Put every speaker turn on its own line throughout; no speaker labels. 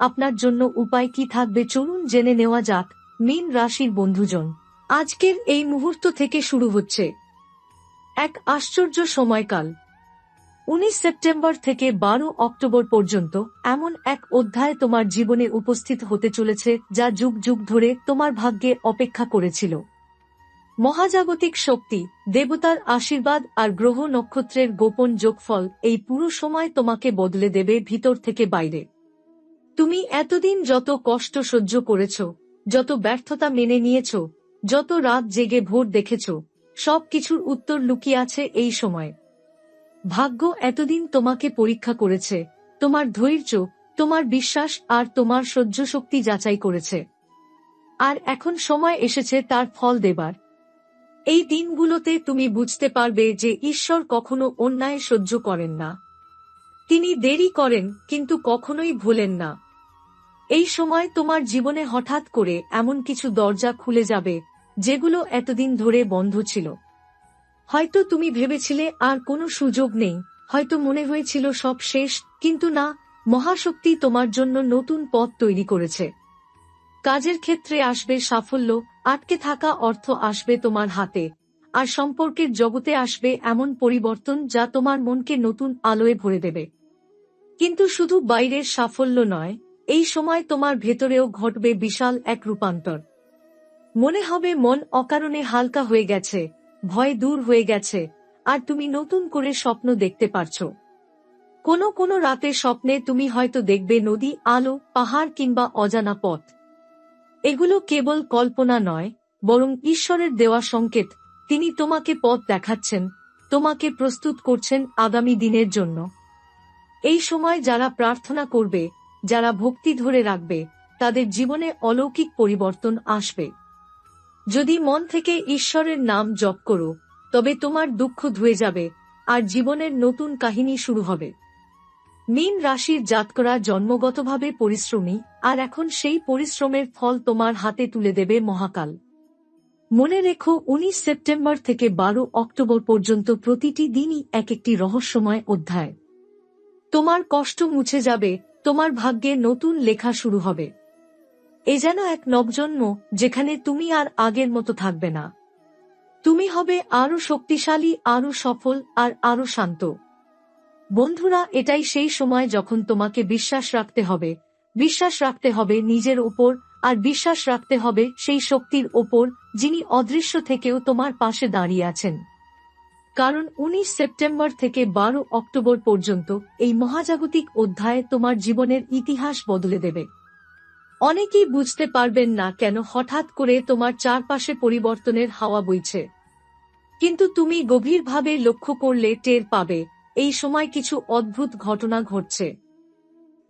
আপনার জন্য উপায় কি থাকবে চলুন জেনে নেওয়া যাক, মীন রাশির বন্ধুজন। আজকের এই মুহূর্ত থেকে শুরু হচ্ছে। এক আশ্চর্য সময়কাল। উনিশ সেপ্টেম্বর থেকে বারো অক্টোবর পর্যন্ত এমন এক অধ্যায় তোমার জীবনে উপস্থিত হতে চলেছে, যা যুগ যুগ ধরে তোমার ভাগ্যে অপেক্ষা করেছিল। মহাজাগতিক শক্তি, দেবতার আশীর্বাদ আর গ্রহ নক্ষত্রের গোপন যোগফল এই পুরো সময় তোমাকে বদলে দেবে ভিতর থেকে বাইরে। তুমি এতদিন যত কষ্ট সহ্য করেছ, যত ব্যর্থতা মেনে নিয়েছ, যত রাত জেগে ভোর দেখেছ, সব কিছুর উত্তর লুকিয়ে আছে এই সময়। ভাগ্য এতদিন তোমাকে পরীক্ষা করেছে, তোমার ধৈর্য, তোমার বিশ্বাস আর তোমার সহ্য শক্তি যাচাই করেছে। আর এখন সময় এসেছে তার ফল দেবার। এই দিনগুলোতে তুমি বুঝতে পারবে যে ঈশ্বর কখনো অন্যায় সহ্য করেন না। তিনি দেরি করেন, কিন্তু কখনোই ভুলেন না। এই সময় তোমার জীবনে হঠাৎ করে এমন কিছু দরজা খুলে যাবে, যেগুলো এতদিন ধরে বন্ধ ছিল। হয়তো তুমি ভেবেছিলে আর কোনো সুযোগ নেই, হয়তো মনে হয়েছিল সব শেষ, কিন্তু না, মহাশক্তি তোমার জন্য নতুন পথ তৈরি করেছে। কাজের ক্ষেত্রে আসবে সাফল্য, আটকে থাকা অর্থ আসবে তোমার হাতে, আর সম্পর্কের জগতে আসবে এমন পরিবর্তন যা তোমার মনকে নতুন আলোয় ভরে দেবে। কিন্তু শুধু বাইরের সাফল্য নয় এই সময় তোমার ভেতরেও ঘটবে বিশাল এক রূপান্তর। মনে হবে মন অকারণে হালকা হয়ে গেছে, ভয় দূর হয়ে গেছে, আর তুমি নতুন করে স্বপ্ন দেখতে পারছ। কোনো কোনো রাতে স্বপ্নে তুমি হয়তো দেখবে নদী, আলো, পাহাড় কিংবা অজানা পথ। এগুলো কেবল কল্পনা নয়, বরং ঈশ্বরের দেওয়া সংকেত। তিনি তোমাকে পথ দেখাচ্ছেন, তোমাকে প্রস্তুত করছেন আগামী দিনের জন্য। এই সময় যারা প্রার্থনা করবে যারা ভক্তি ধরে রাখবে, তাদের জীবনে অলৌকিক পরিবর্তন আসবে। যদি মন থেকে ঈশ্বরের নাম জপ করো, তবে তোমার দুঃখ ধুয়ে যাবে, আর জীবনের নতুন কাহিনী শুরু হবে। মীন রাশির জাতকরা জন্মগতভাবে পরিশ্রমী, আর এখন সেই পরিশ্রমের ফল তোমার হাতে তুলে দেবে মহাকাল। মনে রেখো, উনিশ সেপ্টেম্বর থেকে বারো অক্টোবর পর্যন্ত প্রতিটি দিনই এক একটি রহস্যময় অধ্যায়। তোমার কষ্ট মুছে যাবে তোমার ভাগ্যে নতুন লেখা শুরু হবে। এ যেন এক নবজন্ম যেখানে তুমি আর আগের মতো থাকবে না। তুমি হবে আরও শক্তিশালী আরও সফল, আর আরও শান্ত। বন্ধুরা, এটাই সেই সময় যখন তোমাকে বিশ্বাস রাখতে হবে। বিশ্বাস রাখতে হবে নিজের ওপর আর বিশ্বাস রাখতে হবে সেই শক্তির ওপর যিনি অদৃশ্য থেকেও তোমার পাশে দাঁড়িয়ে আছেন। কারণ উনিশ সেপ্টেম্বর থেকে বারো অক্টোবর পর্যন্ত এই মহাজাগতিক অধ্যায় তোমার জীবনের ইতিহাস বদলে দেবে। অনেকেই বুঝতে পারবেন না কেন হঠাৎ করে তোমার চারপাশে পরিবর্তনের হাওয়া বইছে। কিন্তু তুমি গভীরভাবে লক্ষ্য করলে টের পাবে, এই সময় কিছু অদ্ভুত ঘটনা ঘটছে।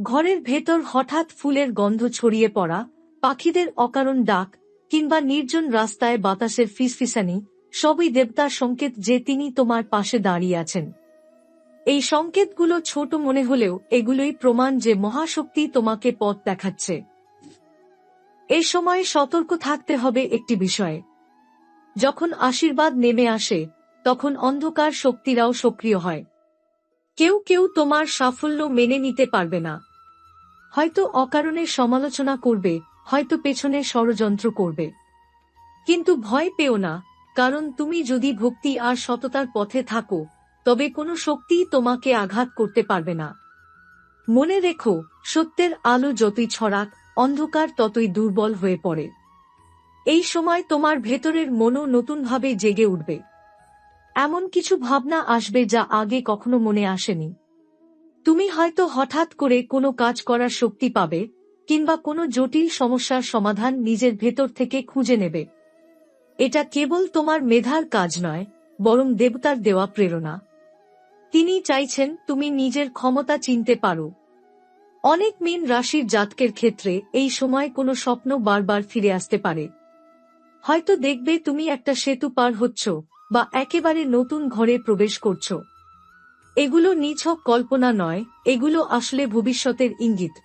ঘরের ভেতর হঠাৎ ফুলের গন্ধ ছড়িয়ে পড়া, পাখিদের অকারণ ডাক, কিংবা নির্জন রাস্তায় বাতাসের ফিসফিসানি সবই দেবতার সংকেত যে তিনি তোমার পাশে দাঁড়িয়ে আছেন। এই সংকেতগুলো ছোট মনে হলেও এগুলোই প্রমাণ যে মহাশক্তি তোমাকে পথ দেখাচ্ছে। এই সময় সতর্ক থাকতে হবে একটি বিষয়ে। যখন আশীর্বাদ নেমে আসে, তখন অন্ধকার শক্তিরাও সক্রিয় হয়। কেউ কেউ তোমার সাফল্য মেনে নিতে পারবে না। হয়তো অকারণে সমালোচনা করবে, হয়তো পেছনে ষড়যন্ত্র করবে। কিন্তু ভয় পেও না কারণ তুমি যদি ভক্তি আর সততার পথে থাকো, তবে কোনো শক্তি তোমাকে আঘাত করতে পারবে না। মনে রেখো, সত্যের আলো যতই ছড়াক, অন্ধকার ততই দুর্বল হয়ে পড়ে। এই সময় তোমার ভেতরের মনও নতুনভাবে জেগে উঠবে। এমন কিছু ভাবনা আসবে যা আগে কখনো মনে আসেনি। তুমি হয়তো হঠাৎ করে কোনো কাজ করার শক্তি পাবে, কিংবা কোনো জটিল সমস্যার সমাধান নিজের ভেতর থেকে খুঁজে নেবে। এটা কেবল তোমার মেধার কাজ নয়, বরং দেবতার দেওয়া প্রেরণা। তিনি চাইছেন তুমি নিজের ক্ষমতা চিনতে পারো। অনেক মীন রাশির জাতকের ক্ষেত্রে এই সময় কোনো স্বপ্ন বারবার ফিরে আসতে পারে। হয়তো দেখবে তুমি একটা সেতু পার হচ্ছ বা একেবারে নতুন ঘরে প্রবেশ করছ। এগুলো নিছক কল্পনা নয়, এগুলো আসলে ভবিষ্যতের ইঙ্গিত।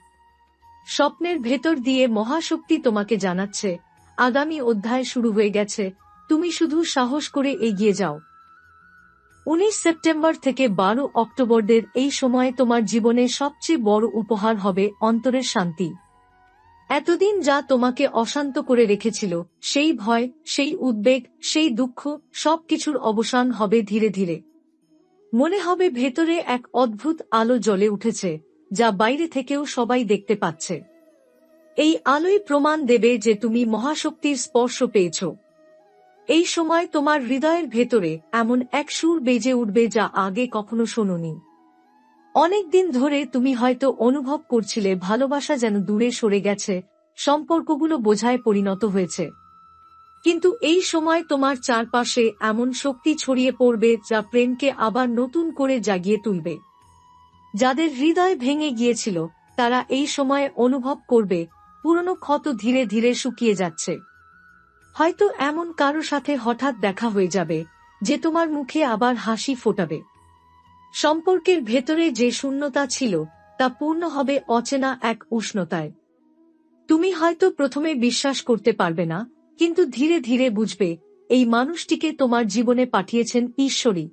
স্বপ্নের ভেতর দিয়ে মহাশক্তি তোমাকে জানাচ্ছে আগামী অধ্যায় শুরু হয়ে গেছে। তুমি শুধু সাহস করে এগিয়ে যাও। উনিশ সেপ্টেম্বর থেকে বারো অক্টোবরদের এই সময়ে তোমার জীবনে সবচেয়ে বড় উপহার হবে অন্তরের শান্তি। এতদিন যা তোমাকে অশান্ত করে রেখেছিল, সেই ভয়, সেই উদ্বেগ, সেই দুঃখ, সবকিছুর অবসান হবে ধীরে ধীরে। মনে হবে ভেতরে এক অদ্ভুত আলো জ্বলে উঠেছে, যা বাইরে থেকেও সবাই দেখতে পাচ্ছে। এই আলোই প্রমাণ দেবে যে তুমি মহাশক্তির স্পর্শ পেয়েছ। এই সময় তোমার হৃদয়ের ভেতরে এমন এক সুর বেজে উঠবে যা আগে কখনো শোনোনি। অনেকদিন ধরে তুমি হয়তো অনুভব করছিলে ভালোবাসা যেন দূরে সরে গেছে, সম্পর্কগুলো বোঝায় পরিণত হয়েছে। কিন্তু এই সময় তোমার চারপাশে এমন শক্তি ছড়িয়ে পড়বে যা প্রেমকে আবার নতুন করে জাগিয়ে তুলবে। যাদের হৃদয় ভেঙে গিয়েছিল, তারা এই সময় অনুভব করবে পুরনো ক্ষত ধীরে ধীরে শুকিয়ে যাচ্ছে। হয়তো এমন কারও সাথে হঠাৎ দেখা হয়ে যাবে, যে তোমার মুখে আবার হাসি ফোটাবে। সম্পর্কের ভেতরে যে শূন্যতা ছিল, তা পূর্ণ হবে অচেনা এক উষ্ণতায়। তুমি হয়তো প্রথমে বিশ্বাস করতে পারবে না, কিন্তু ধীরে ধীরে বুঝবে, এই মানুষটিকে তোমার জীবনে পাঠিয়েছেন ঈশ্বরী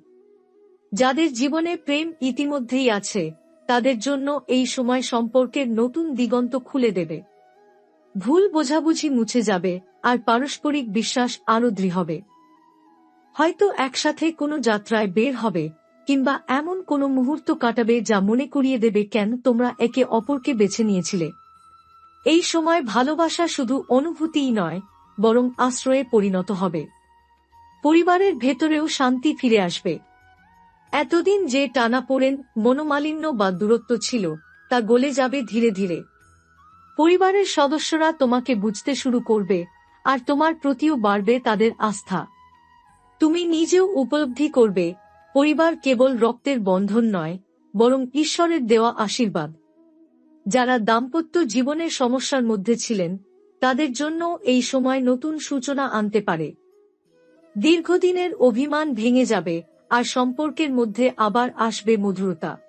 যাদের জীবনে প্রেম ইতিমধ্যেই আছে, তাদের জন্য এই সময় সম্পর্কের নতুন দিগন্ত খুলে দেবে। ভুল বোঝাবুঝি মুছে যাবে, আর পারস্পরিক বিশ্বাস আরও দৃঢ় হবে। হয়তো একসাথে কোনো যাত্রায় বের হবে, কিংবা এমন কোনো মুহূর্ত কাটাবে যা মনে করিয়ে দেবে কেন তোমরা একে অপরকে বেছে নিয়েছিলে। এই সময় ভালোবাসা শুধু অনুভূতিই নয়, বরং আশ্রয়ে পরিণত হবে। পরিবারের ভেতরেও শান্তি ফিরে আসবে। এতদিন যে টানা পড়েন মনোমালিন্য বা দূরত্ব ছিল, তা গলে যাবে ধীরে ধীরে। পরিবারের সদস্যরা তোমাকে বুঝতে শুরু করবে, আর তোমার প্রতিও বাড়বে তাদের আস্থা। তুমি নিজেও উপলব্ধি করবে, পরিবার কেবল রক্তের বন্ধন নয়, বরং ঈশ্বরের দেওয়া আশীর্বাদ। যারা দাম্পত্য জীবনের সমস্যার মধ্যে ছিলেন, তাদের জন্য এই সময় নতুন সূচনা আনতে পারে। দীর্ঘদিনের অভিমান ভেঙে যাবে, আর সম্পর্কের মধ্যে আবার আসবে মধুরতা।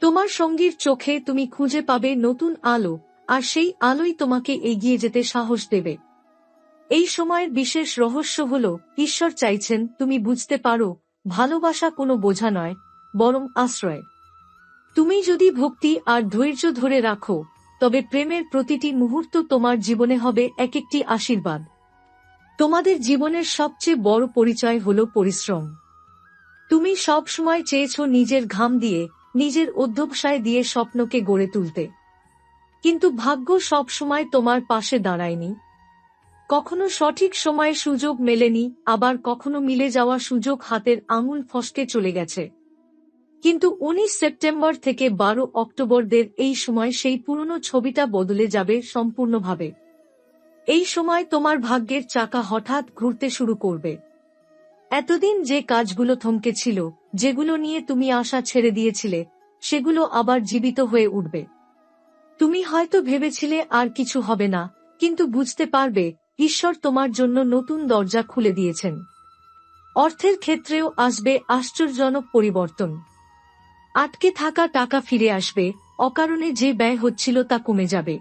তোমার সঙ্গীর চোখে তুমি খুঁজে পাবে নতুন আলো আর সেই আলোই তোমাকে এগিয়ে যেতে সাহস দেবে। এই সময়ের বিশেষ রহস্য হল, ঈশ্বর চাইছেন তুমি বুঝতে পারো, ভালোবাসা কোনো বোঝা নয়, বরং আশ্রয়। তুমি যদি ভক্তি আর ধৈর্য ধরে রাখো, তবে প্রেমের প্রতিটি মুহূর্ত তোমার জীবনে হবে এক একটি আশীর্বাদ। তোমাদের জীবনের সবচেয়ে বড় পরিচয় হল পরিশ্রম। তুমি সব সময় চেয়েছ নিজের ঘাম দিয়ে, নিজের অধ্যবসায় দিয়ে স্বপ্নকে গড়ে তুলতে। কিন্তু ভাগ্য সব সময় তোমার পাশে দাঁড়ায়নি। কখনো সঠিক সময়ে সুযোগ মেলেনি, আবার কখনো মিলে যাওয়া সুযোগ হাতের আঙুল ফসকে চলে গেছে। কিন্তু উনিশ সেপ্টেম্বর থেকে বারো অক্টোবরদের এই সময় সেই পুরনো ছবিটা বদলে যাবে সম্পূর্ণভাবে। এই সময় তোমার ভাগ্যের চাকা হঠাৎ ঘুরতে শুরু করবে। এতদিন যে কাজগুলো থমকে ছিল যেগুলো নিয়ে তুমি আশা ছেড়ে দিয়েছিলে, সেগুলো আবার জীবিত হয়ে উঠবে। তুমি হয়তো ভেবেছিলে আর কিছু হবে না, কিন্তু বুঝতে পারবে, ঈশ্বর তোমার জন্য নতুন দরজা খুলে দিয়েছেন। অর্থের ক্ষেত্রেও আসবে আশ্চর্যজনক পরিবর্তন। আটকে থাকা টাকা ফিরে আসবে, অকারণে যে ব্যয় হচ্ছিল তা কমে যাবে।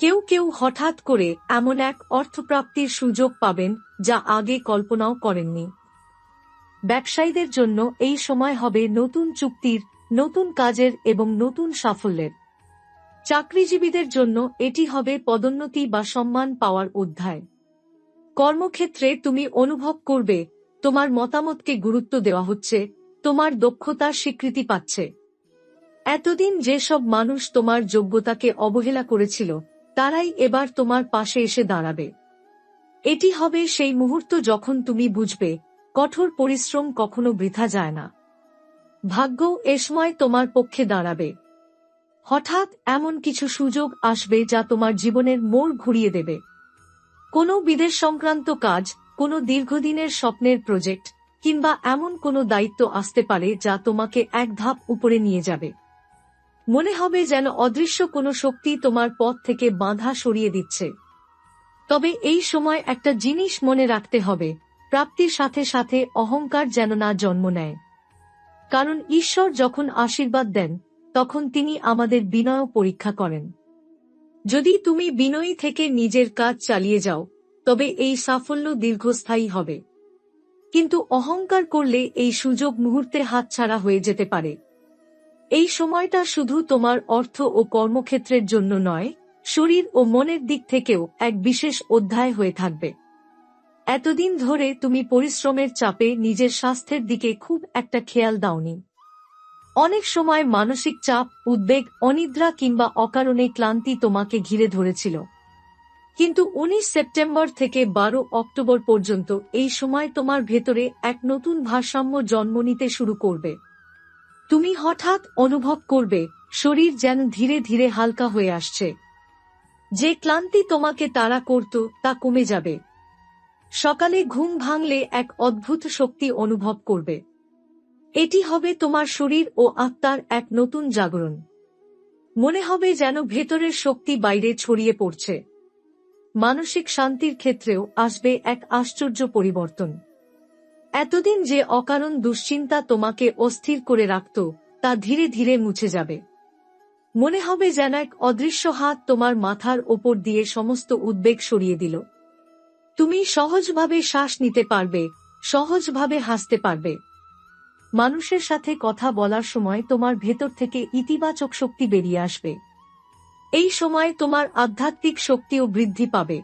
কেউ কেউ হঠাৎ করে এমন এক অর্থপ্রাপ্তির সুযোগ পাবেন, যা আগে কল্পনাও করেননি। ব্যবসায়ীদের জন্য এই সময় হবে নতুন চুক্তির, নতুন কাজের এবং নতুন সাফল্যের। চাকরিজীবীদের জন্য এটি হবে পদোন্নতি বা সম্মান পাওয়ার অধ্যায়। কর্মক্ষেত্রে তুমি অনুভব করবে, তোমার মতামতকে গুরুত্ব দেওয়া হচ্ছে, তোমার দক্ষতা স্বীকৃতি পাচ্ছে। এতদিন যেসব মানুষ তোমার যোগ্যতাকে অবহেলা করেছিল, তারাই এবার তোমার পাশে এসে দাঁড়াবে। এটি হবে সেই মুহূর্ত যখন তুমি বুঝবে, কঠোর পরিশ্রম কখনো বৃথা যায় না। ভাগ্য এ সময় তোমার পক্ষে দাঁড়াবে। হঠাৎ এমন কিছু সুযোগ আসবে যা তোমার জীবনের মোড় ঘুরিয়ে দেবে। কোনো বিদেশ সংক্রান্ত কাজ, কোনো দীর্ঘদিনের স্বপ্নের প্রজেক্ট, কিংবা এমন কোনো দায়িত্ব আসতে পারে যা তোমাকে এক ধাপ উপরে নিয়ে যাবে। মনে হবে যেন অদৃশ্য কোনো শক্তি তোমার পথ থেকে বাঁধা সরিয়ে দিচ্ছে। তবে এই সময় একটা জিনিস মনে রাখতে হবে, প্রাপ্তির সাথে সাথে অহংকার যেন না জন্ম নেয়। কারণ ঈশ্বর যখন আশীর্বাদ দেন তখন তিনি আমাদের বিনয় পরীক্ষা করেন। যদি তুমি বিনয়ী থেকে নিজের কাজ চালিয়ে যাও, তবে এই সাফল্য দীর্ঘস্থায়ী হবে। কিন্তু অহংকার করলে এই সুযোগ মুহূর্তে হাতছাড়া হয়ে যেতে পারে। এই সময়টা শুধু তোমার অর্থ ও কর্মক্ষেত্রের জন্য নয়, শরীর ও মনের দিক থেকেও এক বিশেষ অধ্যায় হয়ে থাকবে। এতদিন ধরে তুমি পরিশ্রমের চাপে নিজের স্বাস্থ্যের দিকে খুব একটা খেয়াল দাওনি। অনেক সময় মানসিক চাপ, উদ্বেগ, অনিদ্রা কিংবা অকারণে ক্লান্তি তোমাকে ঘিরে ধরেছিল। কিন্তু উনিশ সেপ্টেম্বর থেকে বারো অক্টোবর পর্যন্ত এই সময় তোমার ভেতরে এক নতুন ভারসাম্য জন্ম নিতে শুরু করবে। তুমি হঠাৎ অনুভব করবে, শরীর যেন ধীরে ধীরে হালকা হয়ে আসছে। যে ক্লান্তি তোমাকে তাড়া করত, তা কমে যাবে। সকালে ঘুম ভাঙলে এক অদ্ভুত শক্তি অনুভব করবে। এটি হবে তোমার শরীর ও আত্মার এক নতুন জাগরণ। মনে হবে যেন ভেতরের শক্তি বাইরে ছড়িয়ে পড়ছে। মানসিক শান্তির ক্ষেত্রেও আসবে এক আশ্চর্য পরিবর্তন। এতদিন যে অকারণ দুশ্চিন্তা তোমাকে অস্থির করে রাখত, তা ধীরে ধীরে মুছে যাবে। মনে হবে যেন এক অদৃশ্য হাত তোমার মাথার ওপর দিয়ে সমস্ত উদ্বেগ সরিয়ে দিল। তুমি সহজভাবে শ্বাস নিতে পারবে, সহজভাবে হাসতে পারবে। মানুষের সাথে কথা বলার সময় তোমার ভেতর থেকে ইতিবাচক শক্তি বেরিয়ে আসবে। এই সময় তোমার আধ্যাত্মিক শক্তিও বৃদ্ধি পাবে।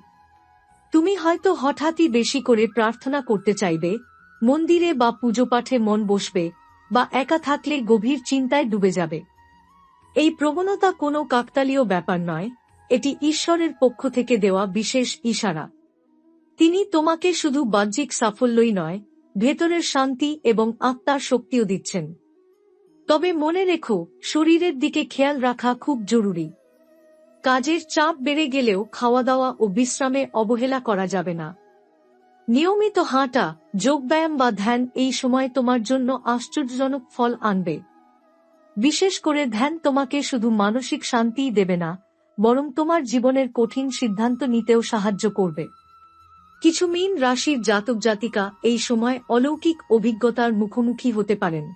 তুমি হয়তো হঠাৎই বেশি করে প্রার্থনা করতে চাইবে, মন্দিরে বা পুজো পাঠে মন বসবে, বা একা থাকলে গভীর চিন্তায় ডুবে যাবে। এই প্রবণতা কোনো কাকতালীয় ব্যাপার নয়, এটি ঈশ্বরের পক্ষ থেকে দেওয়া বিশেষ ইশারা। তিনি তোমাকে শুধু বাহ্যিক সাফল্যই নয় ভেতরের শান্তি এবং আত্মার শক্তিও দিচ্ছেন। তবে মনে রেখো, শরীরের দিকে খেয়াল রাখা খুব জরুরি। কাজের চাপ বেড়ে গেলেও খাওয়া দাওয়া ও বিশ্রামে অবহেলা করা যাবে না। নিয়মিত হাঁটা, যোগব্যায়াম বা ধ্যান এই সময় তোমার জন্য আশ্চর্যজনক ফল আনবে। বিশেষ করে ধ্যান তোমাকে শুধু মানসিক শান্তিই দেবে না, বরং তোমার জীবনের কঠিন সিদ্ধান্ত নিতেও সাহায্য করবে। কিছু মীন রাশির জাতক জাতিকা এই সময় অলৌকিক অভিজ্ঞতার মুখোমুখি হতে পারেন।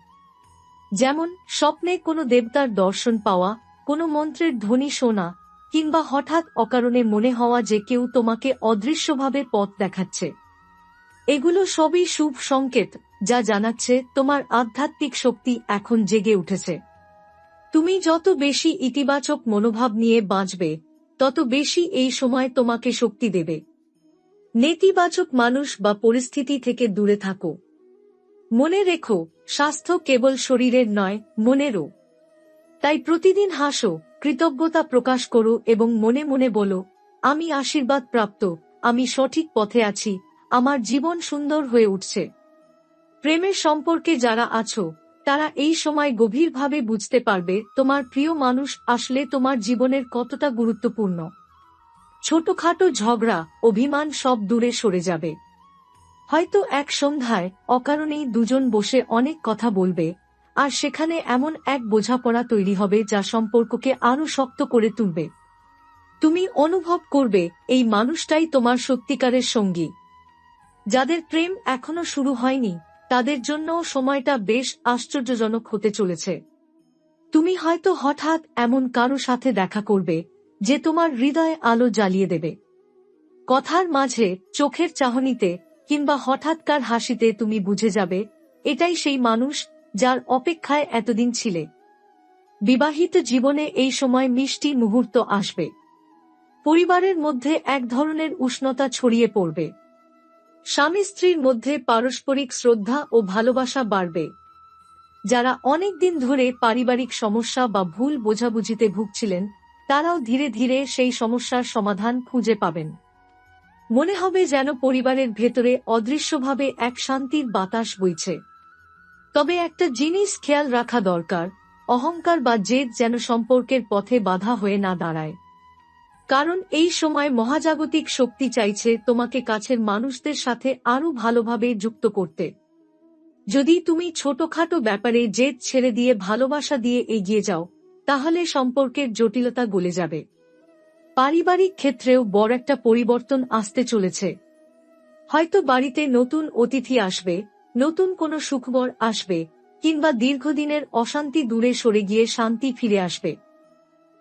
যেমন, স্বপ্নে কোনো দেবতার দর্শন পাওয়া, কোনো মন্ত্রের ধ্বনি শোনা, কিংবা হঠাৎ অকারণে মনে হওয়া যে কেউ তোমাকে অদৃশ্যভাবে পথ দেখাচ্ছে। এগুলো সবই শুভ সংকেত, যা জানাচ্ছে তোমার আধ্যাত্মিক শক্তি এখন জেগে উঠেছে। তুমি যত বেশি ইতিবাচক মনোভাব নিয়ে বাঁচবে, তত বেশি এই সময় তোমাকে শক্তি দেবে। নেতিবাচক মানুষ বা পরিস্থিতি থেকে দূরে থাকো। মনে রেখো, স্বাস্থ্য কেবল শরীরের নয়, মনেরও। তাই প্রতিদিন হাসো, কৃতজ্ঞতা প্রকাশ করো এবং মনে মনে বলো, আমি আশীর্বাদ প্রাপ্ত, আমি সঠিক পথে আছি, আমার জীবন সুন্দর হয়ে উঠছে। প্রেমের সম্পর্কে যারা আছো, তারা এই সময় গভীরভাবে বুঝতে পারবে, তোমার প্রিয় মানুষ আসলে তোমার জীবনের কতটা গুরুত্বপূর্ণ। ছোটখাটো ঝগড়া, অভিমান সব দূরে সরে যাবে। হয়তো এক সন্ধ্যায় অকারণেই দুজন বসে অনেক কথা বলবে, আর সেখানে এমন এক বোঝাপড়া তৈরি হবে যা সম্পর্ককে আরও শক্ত করে তুলবে। তুমি অনুভব করবে, এই মানুষটাই তোমার সত্যিকারের সঙ্গী। যাদের প্রেম এখনও শুরু হয়নি, তাদের জন্য সময়টা বেশ আশ্চর্যজনক হতে চলেছে। তুমি হয়তো হঠাৎ এমন কারও সাথে দেখা করবে যে তোমার হৃদয়ে আলো জ্বালিয়ে দেবে। কথার মাঝে, চোখের চাহনিতে, কিংবা হঠাৎকার হাসিতে তুমি বুঝে যাবে, এটাই সেই মানুষ যার অপেক্ষায় এতদিন ছিলে। বিবাহিত জীবনে এই সময় মিষ্টি মুহূর্ত আসবে। পরিবারের মধ্যে এক ধরনের উষ্ণতা ছড়িয়ে পড়বে। স্বামী স্ত্রীর মধ্যে পারস্পরিক শ্রদ্ধা ও ভালোবাসা বাড়বে। যারা অনেক দিন ধরে পারিবারিক সমস্যা বা ভুল বোঝাবুঝিতে ভুগছিলেন তারাও ধীরে ধীরে সেই সমস্যার সমাধান খুঁজে পাবেন। মনে হবে যেন পরিবারের ভেতরে অদৃশ্যভাবে এক শান্তির বাতাস বইছে। তবে একটা জিনিস খেয়াল রাখা দরকার, অহংকার বা জেদ যেন সম্পর্কের পথে বাধা হয়ে না দাঁড়ায়। কারণ এই সময় মহাজাগতিক শক্তি চাইছে তোমাকে কাছের মানুষদের সাথে আরও ভালোভাবে যুক্ত করতে। যদি তুমি ছোটখাটো ব্যাপারে জেদ ছেড়ে দিয়ে ভালোবাসা দিয়ে এগিয়ে যাও তাহলে সম্পর্কের জটিলতা গলে যাবে। পারিবারিক ক্ষেত্রেও বড় একটা পরিবর্তন আসতে চলেছে। হয়তো বাড়িতে নতুন অতিথি আসবে, নতুন কোনো সুখবর আসবে, কিংবা দীর্ঘদিনের অশান্তি দূরে সরে গিয়ে শান্তি ফিরে আসবে।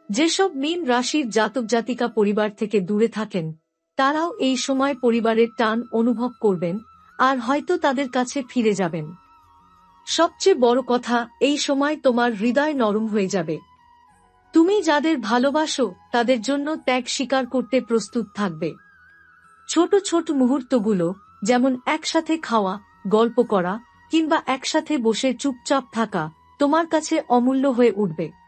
যেসব মীন রাশির জাতক জাতিকা পরিবার থেকে দূরে থাকেন, তারাও এই সময় পরিবারের টান অনুভব করবেন আর হয়তো তাদের কাছে ফিরে যাবেন। সবচেয়ে বড় কথা, এই সময় তোমার হৃদয় নরম হয়ে যাবে। তুমি যাদের ভালোবাসো, তাদের জন্য ত্যাগ স্বীকার করতে প্রস্তুত থাকবে। ছোট ছোট মুহূর্তগুলো, যেমন একসাথে খাওয়া, গল্প করা, কিংবা একসাথে বসে চুপচাপ থাকা, তোমার কাছে অমূল্য হয়ে উঠবে।